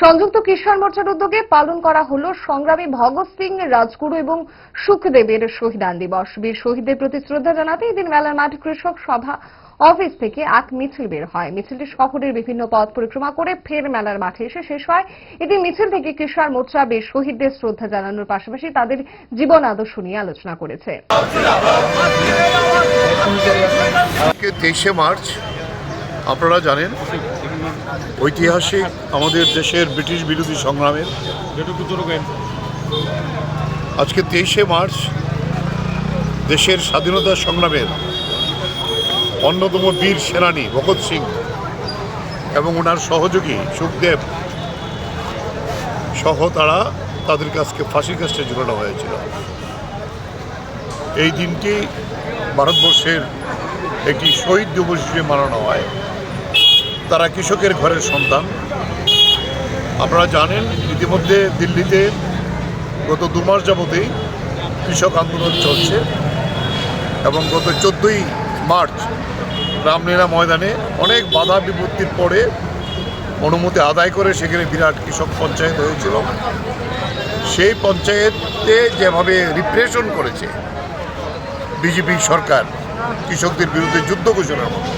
সংযুক্ত কিষাণ মোর্চার উদ্যোগে পালন করা হলো সংগ্রামী ভগৎ সিং, রাজগুরু এবং সুখদেবের শহীদান দিবস। বীর শহীদদের প্রতি শ্রদ্ধা জানাতে এদিন মেলার মাঠ কৃষক সভা অফিস থেকে এক মিছিল বের হয়। মিছিলটি শহরের বিভিন্ন পথ পরিক্রমা করে ফের মেলার মাঠে এসে শেষ হয়। এদিন মিছিল থেকে কিষাণ মোর্চা বীর শহীদদের শ্রদ্ধা জানানোর পাশাপাশি তাদের জীবন আদর্শ নিয়ে আলোচনা করেছে। তেইশে মার্চ, আপনারা জানেন ঐতিহাসিক আমাদের দেশের ব্রিটিশ বিরোধী সংগ্রামের। আজকে তেইশে মার্চ দেশের স্বাধীনতা সংগ্রামের অন্যতম বীর সেনানী ভগৎ সিং এবং ওনার সহযোগী সুখদেব সহ তারা তাদের কাছকে ফাঁসির কাছে ঝুলানো হয়েছিল। এই দিনটি ভারতবর্ষের একটি শহীদ দিবস হিসেবে মানানো হয়। তারা কৃষকের ঘরের সন্তান। আপনারা জানেন, ইতিমধ্যে দিল্লিতে গত দু মাস যাবতেই কৃষক আন্দোলন চলছে এবং গত চোদ্দোই মার্চ রামলীলা ময়দানে অনেক বাধা বিপত্তির পরে অনুমতি আদায় করে সেখানে বিরাট কৃষক পঞ্চায়েত হয়েছিল। সেই পঞ্চায়েতে যেভাবে রিপ্রেশন করেছে, বিজেপি সরকার কৃষকদের বিরুদ্ধে যুদ্ধ ঘোষণার মতো।